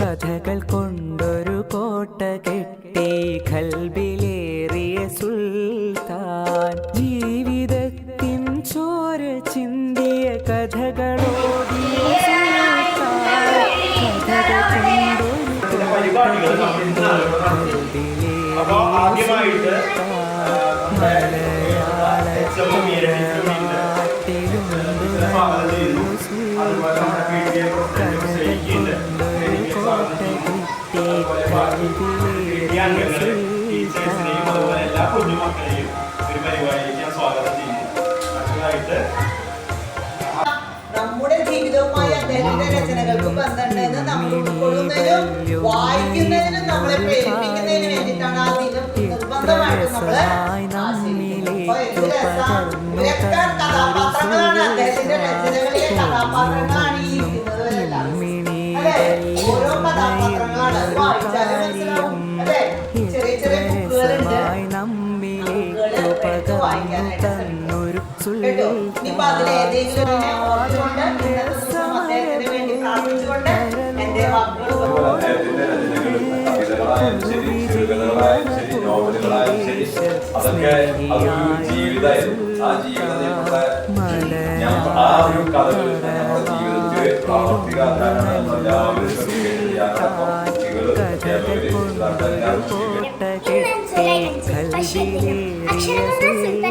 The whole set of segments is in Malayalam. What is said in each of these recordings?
കഥകൾ കൊണ്ടൊരു കോട്ട കെട്ടി കൽബിലേറിയ സുൽത്താൻ. ജീവിതത്തിൻ ചോര ചിന്തിയ കഥകളോടിയ മലയാള കുഞ്ഞുമക്കളെയും ഒരു പരിപാടിയിലേക്ക് ഞാൻ സ്വാഗതം ചെയ്യുന്നു. അടുത്തതായിട്ട് നമ്മുടെ ജീവിതവുമായി അദ്ദേഹത്തിന്റെ രചനകൾക്ക് ബന്ധമുണ്ടെന്ന് നമ്മൾ ഉൾക്കൊള്ളുന്നതിനും വായിക്കുന്നതിനും നമ്മളെ പ്രേരിപ്പിക്കുന്നതിനും വേണ്ടിയിട്ടാണ് ആ ദിനം നിർബന്ധമായിട്ട് നമ്മൾ കഥാപാത്രങ്ങളാണ് അദ്ദേഹത്തിന്റെ രചനകളിലെ കഥാപാത്രങ്ങളാണ് ഈ ഇരിക്കുന്നത് ഓരോ കഥാപാത്രങ്ങളാണ്. കേട്ടോ? ഇനിയിപ്പോ അതിലേതെങ്കിലും ഒന്നിനെ ഓർത്തുകൊണ്ട് ഇന്നത്തെ ദിവസം അദ്ദേഹത്തിന് വേണ്ടി പ്രാർത്ഥിച്ചുകൊണ്ട് എന്റെ വാക്കുകൾ അതുപോലെ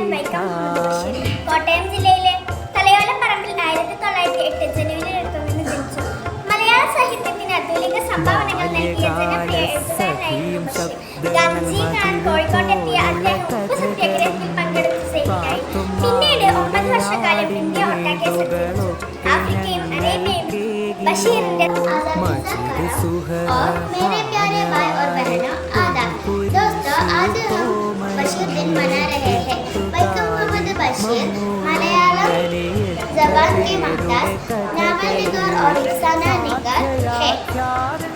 അദ്ദേഹത്തിന്റെ രചനകളും കവിതകളായാലും ശരി ചെറുകഥകളായാലും ശരി നോവലുകളായാലും ശരി അതൊക്കെ അതൊരു ജീവിതമായിരുന്നു ആ ജീവിതത്തിലുള്ള ഞാൻ ആ ഒരു കഥകൾ നമ്മുടെ ജീവിതത്തിൽ പ്രാവർത്തികമാക്കാനാണ് നമ്മൾ എല്ലാവരും ശ്രമിക്കേണ്ടത് ഞാനടക്കം കുട്ടികളും അധ്യാപകരും രക്ഷിതാക്കളും എല്ലാവരും ശ്രമിക്കേണ്ടത് കോട്ടയം ജില്ലയിലെ തലയോലപ്പറമ്പിൽ ആയിരത്തി തൊള്ളായിരത്തി എട്ട് ജനുവരി എടുത്തുനിന്ന് ജനിച്ചു മലയാള സാഹിത്യത്തിന് അതുലിക സംഭാവനകൾ നൽകിയ ജനപ്രിയ എഴുത്തുകാരനായിരുന്നു ബഷീർ. ഗാന്ധിജി കാണാൻ കോഴിക്കോട്ടെത്തിയ അദ്ദേഹം ഉപ്പു സത്യാഗ്രഹത്തിൽ പങ്കെടുത്ത് സൈനികനായി പിന്നീട് ഒമ്പത് വർഷക്കാലം ഇന്ത്യ ഒട്ടാകെ സഞ്ചരിച്ചു ആഫ്രിക്കയും അറേബ്യയും ബഷീറിന്റെ और मेरे प्यारे भाई റോളിക്സാന നിഗർ ഹേ ഡോസ്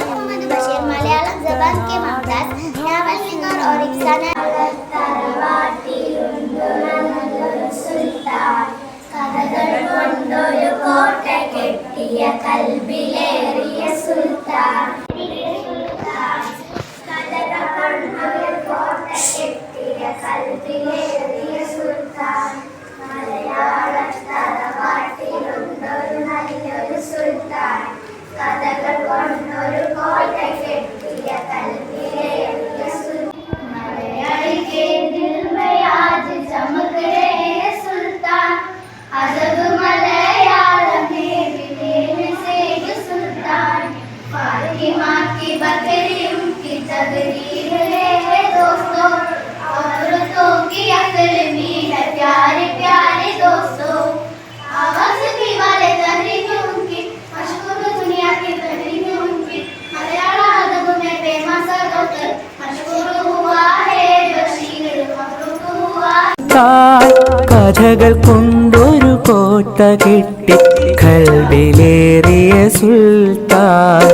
മുഹമ്മദ് ബഷീർ മലയാളം ജബാൻ കെ മംതാസ് നാവൽ സിംഗർ ഓറിക്സാന കഥകൾ കൊണ്ടൊരു കോട്ട കെട്ടിയ കൽബിലേ കഥകൾ കൊണ്ടൊരു കോട്ട കെട്ടി കൽവിലേറിയ സുൽത്താൻ.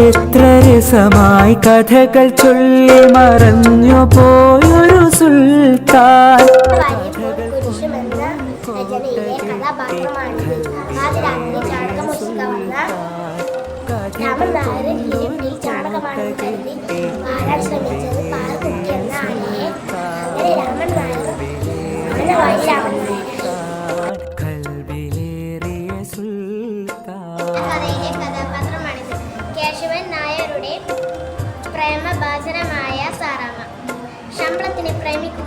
എത്ര രസമായി കഥകൾ ചൊല്ലി മറഞ്ഞു പോയൊരു സുൽത്താൻ.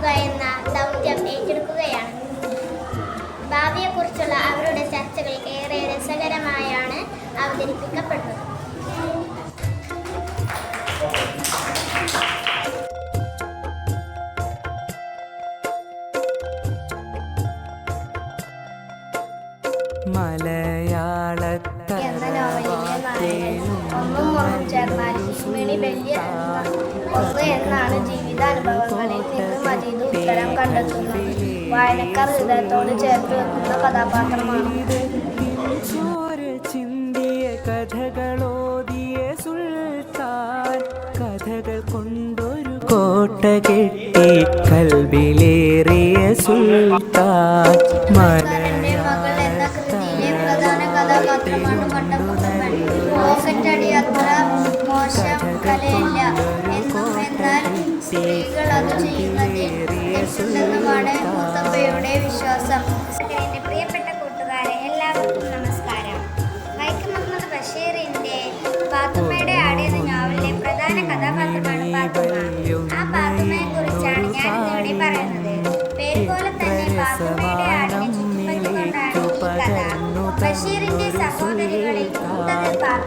എന്ന ദൗത്യം ഏറ്റെടുക്കുകയാണ്. ഭാവിയെക്കുറിച്ചുള്ള അവരുടെ ചർച്ചകൾ ഏറെ രസകരമായാണ് അവതരിപ്പിക്കപ്പെടുന്നത്. എന്നാണ് ജീവിതാനുഭവങ്ങളിൽ മജീദ് ഉത്തരം കണ്ടെത്തുന്നത്. വായനക്കാർ ഹൃദയത്തോട് ചേർത്ത് വെക്കുന്ന കഥാപാത്രമാണ്. കഥകൾ കൊണ്ടൊരു കോട്ട കെട്ടി കൽവിലേറിയ സുൽത്താൻ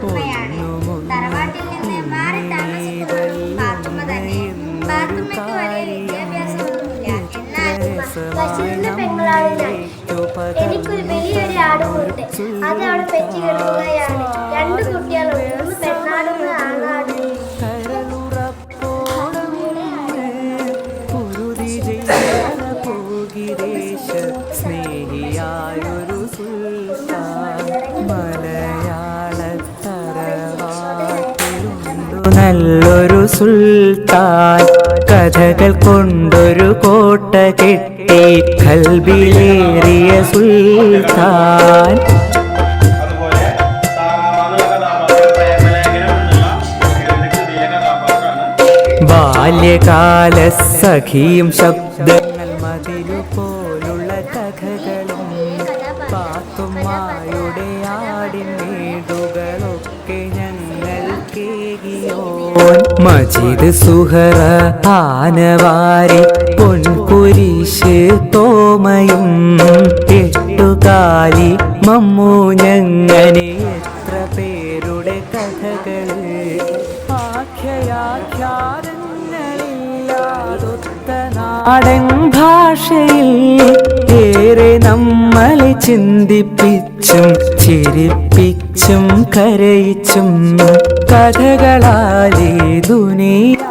പാത്തുമ്മയാണ് തറവാട്ടിൽ നിന്ന് മാറി താമസിക്കുന്നത് തന്നെ പാത്തുമ്മയ്ക്ക് വലിയ വിദ്യാഭ്യാസമൊന്നുമില്ല എന്നാൽ ബഷീറിന്റെ പെങ്ങളാണ് ഞാൻ എനിക്കൊരു വലിയൊരു ആടുമുണ്ട്. അത് അവിടെ പെറ്റി കിടക്കുകയാണ് രണ്ട് കുട്ടികളുണ്ട്. ഒന്ന് പെണ്ണാടും ആണാടും നല്ലൊരു സുൽത്താൻ. കഥകൾ കൊണ്ടൊരു കോട്ട കെട്ടി കൽബിലേറിയ സുൽത്താൻ. ബാല്യകാല സഖിയും ശബ്ദങ്ങൾ മതിലു പോലുള്ള കഥകളും മജിദ് സുഹറ ആനവാരി പൊൻകുരിശ് തോമയും എട്ടുകാലി മമ്മു ഞങ്ങനെ എത്ര പേരുടെ കഥകൾ നാടൻ ഭാഷയിൽ ഏറെ നമ്മളെ ചിന്തിപ്പിച്ചും ചിരിപ്പിച്ചും കരയിച്ചും കഥകളാലേ ദുനിയാ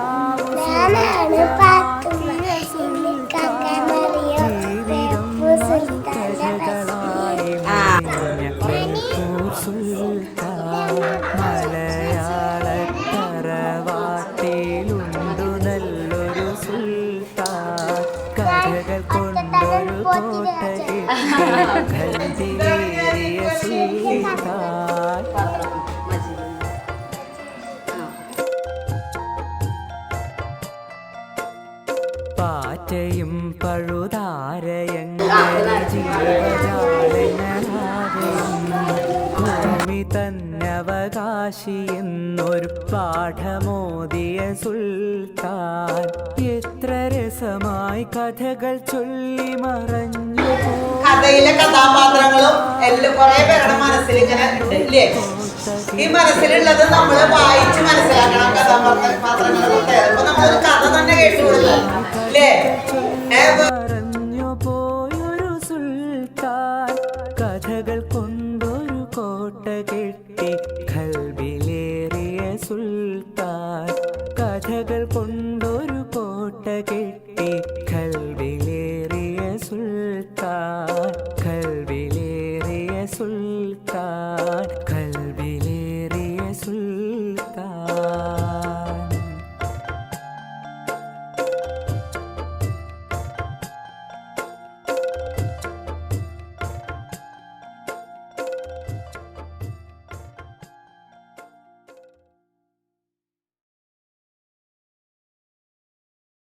പാറ്റയും പഴുതാരയങ്ങളെ ജീവജാലങ്ങളാകെയും ഭൂമി തന്നവകാശി എന്നൊരു പാഠമോദിയ സുൽത്താൻ. എത്ര രസമായി കഥകൾ ചൊല്ലി മറഞ്ഞു കഥയിലെ കഥാപാത്രങ്ങളും എല്ലാം കുറെ പേരുടെ മനസ്സിൽ ഇങ്ങനെ ഈ മനസ്സിലുള്ളത് നമ്മൾ വായിച്ച് മനസ്സിലാക്കണം കഥാപാത്രങ്ങളെ പ്രത്യേകത ഇപ്പൊ നമ്മളൊരു കഥ തന്നെ കേട്ടു കൊടുക്കണം കഥകൾ കൊണ്ട്